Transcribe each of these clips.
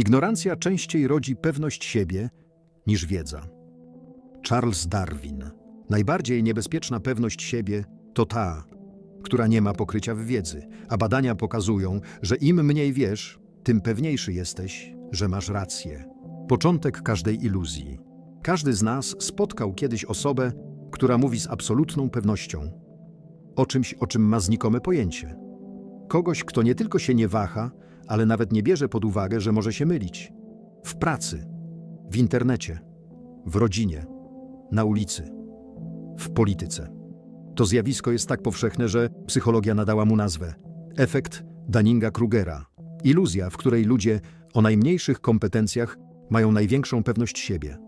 Ignorancja częściej rodzi pewność siebie niż wiedza. Charles Darwin. Najbardziej niebezpieczna pewność siebie to ta, która nie ma pokrycia w wiedzy, a badania pokazują, że im mniej wiesz, tym pewniejszy jesteś, że masz rację. Początek każdej iluzji. Każdy z nas spotkał kiedyś osobę, która mówi z absolutną pewnością o czymś, o czym ma znikome pojęcie. Kogoś, kto nie tylko się nie waha, ale nawet nie bierze pod uwagę, że może się mylić. W pracy, w internecie, w rodzinie, na ulicy, w polityce. To zjawisko jest tak powszechne, że psychologia nadała mu nazwę efekt Dunninga-Krugera. Iluzja, w której ludzie o najmniejszych kompetencjach mają największą pewność siebie.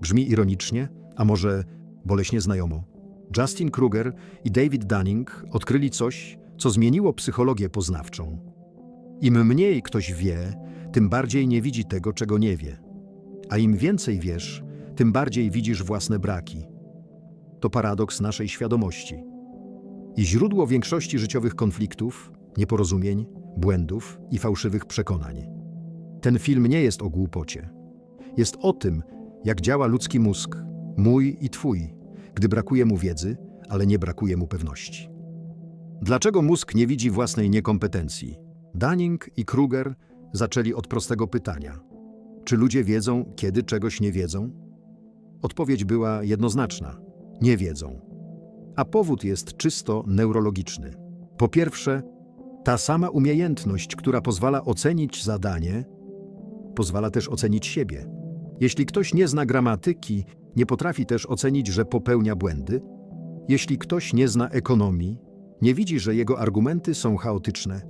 Brzmi ironicznie, a może boleśnie znajomo. Justin Kruger i David Dunning odkryli coś, co zmieniło psychologię poznawczą. Im mniej ktoś wie, tym bardziej nie widzi tego, czego nie wie. A im więcej wiesz, tym bardziej widzisz własne braki. To paradoks naszej świadomości. I źródło większości życiowych konfliktów, nieporozumień, błędów i fałszywych przekonań. Ten film nie jest o głupocie. Jest o tym, jak działa ludzki mózg, mój i twój, gdy brakuje mu wiedzy, ale nie brakuje mu pewności. Dlaczego mózg nie widzi własnej niekompetencji? Dunning i Kruger zaczęli od prostego pytania: czy ludzie wiedzą, kiedy czegoś nie wiedzą? Odpowiedź była jednoznaczna: nie wiedzą. A powód jest czysto neurologiczny. Po pierwsze, ta sama umiejętność, która pozwala ocenić zadanie, pozwala też ocenić siebie. Jeśli ktoś nie zna gramatyki, nie potrafi też ocenić, że popełnia błędy. Jeśli ktoś nie zna ekonomii, nie widzi, że jego argumenty są chaotyczne.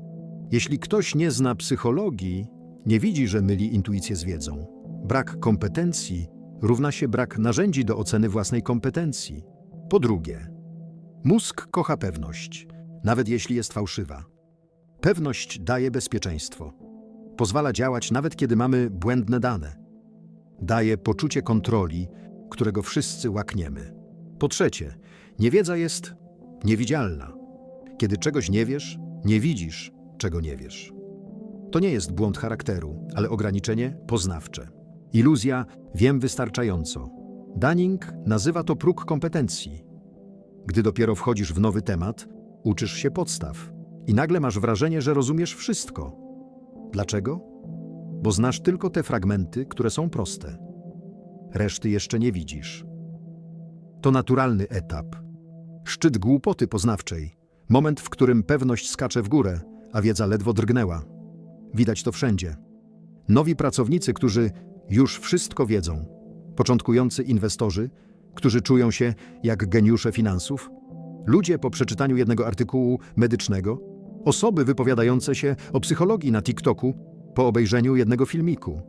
Jeśli ktoś nie zna psychologii, nie widzi, że myli intuicję z wiedzą. Brak kompetencji równa się brak narzędzi do oceny własnej kompetencji. Po drugie, mózg kocha pewność, nawet jeśli jest fałszywa. Pewność daje bezpieczeństwo. Pozwala działać nawet kiedy mamy błędne dane. Daje poczucie kontroli, którego wszyscy łakniemy. Po trzecie, niewiedza jest niewidzialna. Kiedy czegoś nie wiesz, nie widzisz, czego nie wiesz. To nie jest błąd charakteru, ale ograniczenie poznawcze. Iluzja wiem wystarczająco. Dunning nazywa to próg kompetencji. Gdy dopiero wchodzisz w nowy temat, uczysz się podstaw i nagle masz wrażenie, że rozumiesz wszystko. Dlaczego? Bo znasz tylko te fragmenty, które są proste. Reszty jeszcze nie widzisz. To naturalny etap. Szczyt głupoty poznawczej. Moment, w którym pewność skacze w górę, a wiedza ledwo drgnęła. Widać to wszędzie. Nowi pracownicy, którzy już wszystko wiedzą. Początkujący inwestorzy, którzy czują się jak geniusze finansów. Ludzie po przeczytaniu jednego artykułu medycznego. Osoby wypowiadające się o psychologii na TikToku po obejrzeniu jednego filmiku.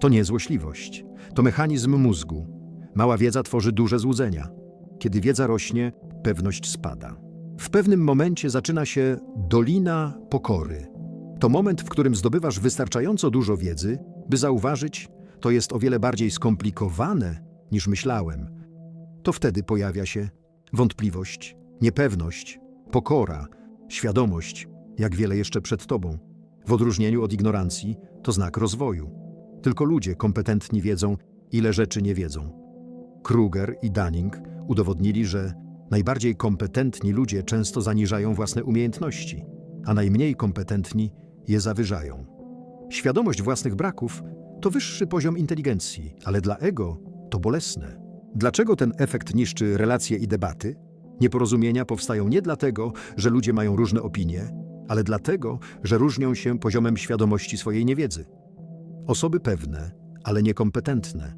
To nie złośliwość. To mechanizm mózgu. Mała wiedza tworzy duże złudzenia. Kiedy wiedza rośnie, pewność spada. W pewnym momencie zaczyna się dolina pokory. To moment, w którym zdobywasz wystarczająco dużo wiedzy, by zauważyć, to jest o wiele bardziej skomplikowane niż myślałem. To wtedy pojawia się wątpliwość, niepewność, pokora, świadomość, jak wiele jeszcze przed tobą. W odróżnieniu od ignorancji to znak rozwoju. Tylko ludzie kompetentni wiedzą, ile rzeczy nie wiedzą. Kruger i Dunning udowodnili, że najbardziej kompetentni ludzie często zaniżają własne umiejętności, a najmniej kompetentni je zawyżają. Świadomość własnych braków to wyższy poziom inteligencji, ale dla ego to bolesne. Dlaczego ten efekt niszczy relacje i debaty? Nieporozumienia powstają nie dlatego, że ludzie mają różne opinie, ale dlatego, że różnią się poziomem świadomości swojej niewiedzy. Osoby pewne, ale niekompetentne.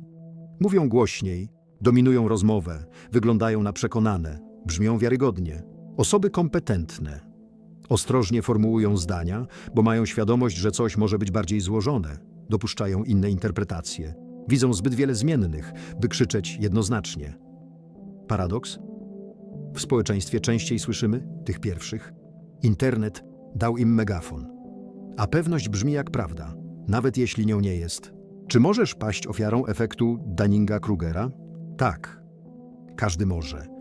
Mówią głośniej, dominują rozmowę, wyglądają na przekonane, brzmią wiarygodnie. Osoby kompetentne. Ostrożnie formułują zdania, bo mają świadomość, że coś może być bardziej złożone. Dopuszczają inne interpretacje. Widzą zbyt wiele zmiennych, by krzyczeć jednoznacznie. Paradoks? W społeczeństwie częściej słyszymy tych pierwszych. Internet dał im megafon. A pewność brzmi jak prawda, nawet jeśli nią nie jest. Czy możesz paść ofiarą efektu Dunninga-Krugera? Tak. Każdy może.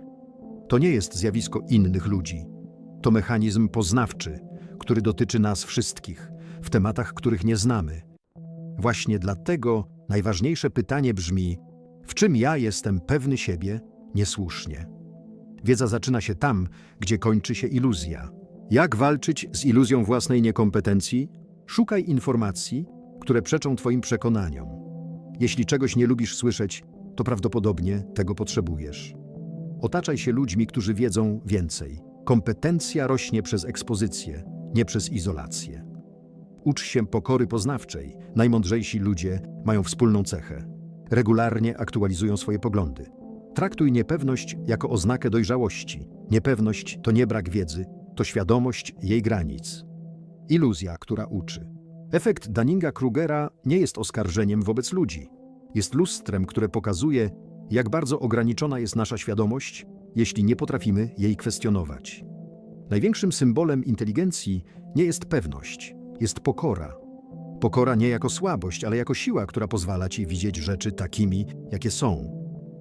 To nie jest zjawisko innych ludzi. To mechanizm poznawczy, który dotyczy nas wszystkich, w tematach, których nie znamy. Właśnie dlatego najważniejsze pytanie brzmi: w czym ja jestem pewny siebie niesłusznie? Wiedza zaczyna się tam, gdzie kończy się iluzja. Jak walczyć z iluzją własnej niekompetencji? Szukaj informacji, które przeczą Twoim przekonaniom. Jeśli czegoś nie lubisz słyszeć, to prawdopodobnie tego potrzebujesz. Otaczaj się ludźmi, którzy wiedzą więcej. Kompetencja rośnie przez ekspozycję, nie przez izolację. Ucz się pokory poznawczej. Najmądrzejsi ludzie mają wspólną cechę. Regularnie aktualizują swoje poglądy. Traktuj niepewność jako oznakę dojrzałości. Niepewność to nie brak wiedzy, to świadomość jej granic. Iluzja, która uczy. Efekt Dunninga-Krugera nie jest oskarżeniem wobec ludzi. Jest lustrem, które pokazuje, jak bardzo ograniczona jest nasza świadomość, jeśli nie potrafimy jej kwestionować. Największym symbolem inteligencji nie jest pewność, jest pokora. Pokora nie jako słabość, ale jako siła, która pozwala ci widzieć rzeczy takimi, jakie są,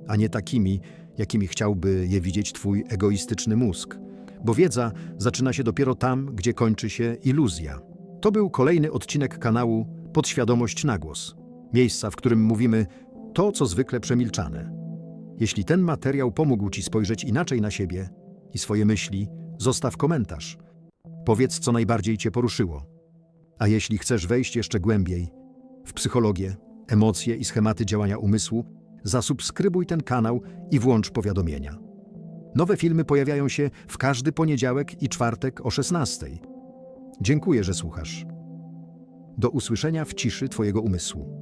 a nie takimi, jakimi chciałby je widzieć twój egoistyczny mózg. Bo wiedza zaczyna się dopiero tam, gdzie kończy się iluzja. To był kolejny odcinek kanału Podświadomość na głos. Miejsca, w którym mówimy to, co zwykle przemilczane. Jeśli ten materiał pomógł Ci spojrzeć inaczej na siebie i swoje myśli, zostaw komentarz. Powiedz, co najbardziej Cię poruszyło. A jeśli chcesz wejść jeszcze głębiej w psychologię, emocje i schematy działania umysłu, zasubskrybuj ten kanał i włącz powiadomienia. Nowe filmy pojawiają się w każdy poniedziałek i czwartek o 16. Dziękuję, że słuchasz. Do usłyszenia w ciszy Twojego umysłu.